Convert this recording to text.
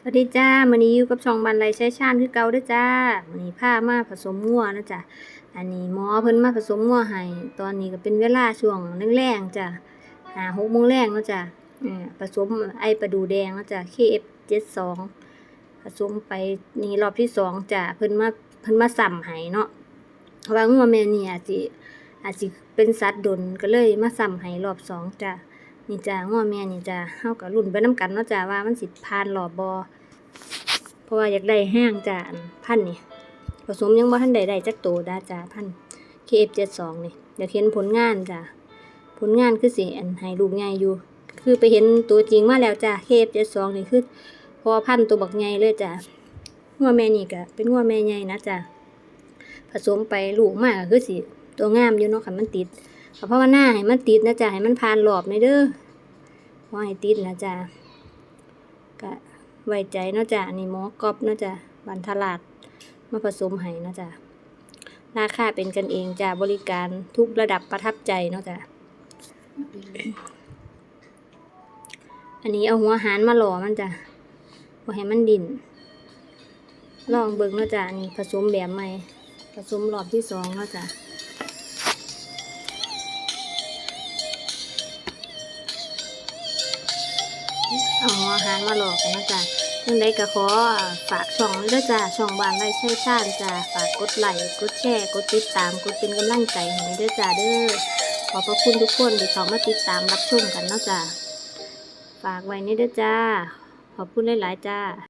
สวัสดีจ้ามันนี้อยู่กับช่องบันไลใช้ชาญคือเก่าด้อจ้ามันนี้ผ้ามาผสมงัวนะจ้ะอันนี้หมอเพิ่นมาผสมงัวให้ตอนนี้ก็เป็นเวลาช่วงแรงๆจ้ะหาหกโมงแรงนะจ้ะเออผสมไอประดูแดงนะจ้ะ KF 72ผสมไปนี่รอบที่สองจ้ะเพิ่นมาเพิ่นมาสั่มให้เนาะเพราะว่างัวแม่นี่อาจสิอาจสิเป็นสัตว์ดนก็เลยมาสั่มให้รอบสองจ้ะ นี่จ้าง้อแม่นี่จ้าเฮากับรุ่นไปน้ำกันเนาะจ้าว่ามันสิผ่านหลอบบอเพราะว่าอยากได้แห้งจ้าพันนี่ผสมยังบ่ทันได้ได้จักโตดาจ้าพัน KF72 นี่อยากเห็นผลงานจ้าผลงานคือสิอันให้ลูกใหญ่อยู่ คือไปเห็นตัวจริงมาแล้วจ้า KF72 นี่คือพอพันตัวบักใหญ่เลยจ้าง้อแม่นี่ก็เป็นง้อแม่ใหญ่นะจ้าผสมไปลูกมากก็คือสิตัวงามอยู่เนาะคันมันติด ก็ภาะว่าหน้าให้มันติดนะจ๊ะให้มันผ่านรอบในเด้อขอให้ติดนะจ๊ะก็ไว้ใจเนาะจ๊ะนี่หมอกอบเนาะจ๊ะบันทลาดมาผสมให้เนาะจ๊ะราคาเป็นกันเองจ้ะบริการทุกระดับประทับใจเนาะจ๊ะอันนี้เอาหัวหารมาหล่อมันจ้ะบ่ให้มันดิน ลองเบิ่งเนาะจ๊ะนี่ผสมแบบใหม่ผสมรอบที่สองเนาะจ๊ะ เอาอาหารมาหลอกกันนะจ๊ะยังไดก็ขอฝากช่องนี้ด้วยจ้ะช่องบานไร่ใช่ชาติจ้ะฝากกดไลค์กดแชร์กดติดตามกดเป็นกำลังใจให้ด้วยจ้ะเด้อขอบพระคุณทุกคนที่เข้ามาติดตามรับชมกันเนาะจ้ะฝากไว้นี่ด้วยจ้าขอบคุณหลายๆจ้า